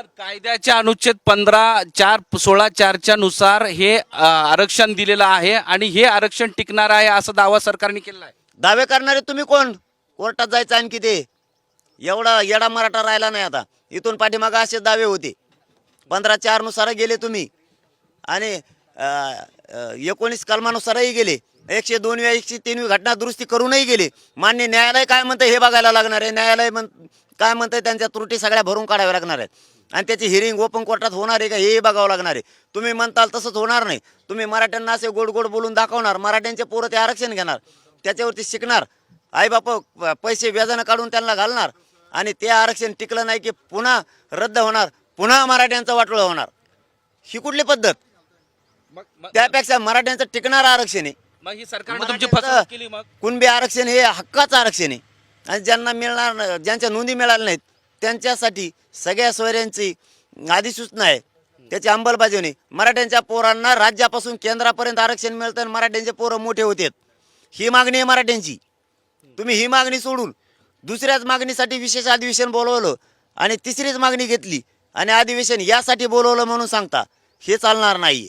पण कायद्याच्या अनुच्छेद पंधरा चार सोळा चारच्या नुसार हे अ, आरक्षण दिलेलं आहे आणि हे आरक्षण टिकणार आहे असा दावा सरकारने केलेला आहे. दावे करणारे तुम्ही कोण? कोर्टात जायचं आणखी ते. एवढा येडा मराठा राहिला नाही आता. इथून पाठीमागं असे दावे होते. पंधरा चारनुसार गेले तुम्ही. आणि अं, अं, एकोणीस कलमानुसारही गेले. एकशे दोन एकशे तीन घटना दुरुस्ती करूनही गेले. मान्य न्यायालय काय म्हणतं हे बघायला लागणार आहे. न्यायालय म्हण काय म्हणतंय त्यांच्या त्रुटी सगळ्या भरून काढाव्या लागणार आहेत. आणि त्याची हिरिंग ओपन कोर्टात होणार आहे का हेही बघावं लागणार आहे. तुम्ही म्हणताल तसंच होणार नाही. तुम्ही मराठ्यांना असे गोड गोड बोलून दाखवणार मराठ्यांचे पोरं ते आरक्षण घेणार त्याच्यावरती शिकणार. आईबाप पैसे व्याजानं काढून त्यांना घालणार आणि ते आरक्षण टिकलं नाही की पुन्हा रद्द होणार पुन्हा मराठ्यांचं वाटोळं होणार. ही कुठली पद्धत? त्यापेक्षा मराठ्यांचं टिकणारं आरक्षण आहे. मग ही कुणबी आरक्षण हे हक्काचं आरक्षण आहे. आणि ज्यांना मिळणार ज्यांच्या नोंदी मिळाल्या नाहीत त्यांच्यासाठी सगळ्या सोयऱ्यांची अधिसूचना आहे. त्याची अंमलबजावणी. मराठ्यांच्या पोरांना राज्यापासून केंद्रापर्यंत आरक्षण मिळतं आणि मराठ्यांचे पोरं मोठे होतात. ही मागणी आहे मराठ्यांची. तुम्ही ही मागणी सोडून दुसऱ्याच मागणीसाठी विशेष अधिवेशन बोलवलं आणि तिसरीच मागणी घेतली आणि अधिवेशन यासाठी बोलवलं म्हणून सांगता हे चालणार नाही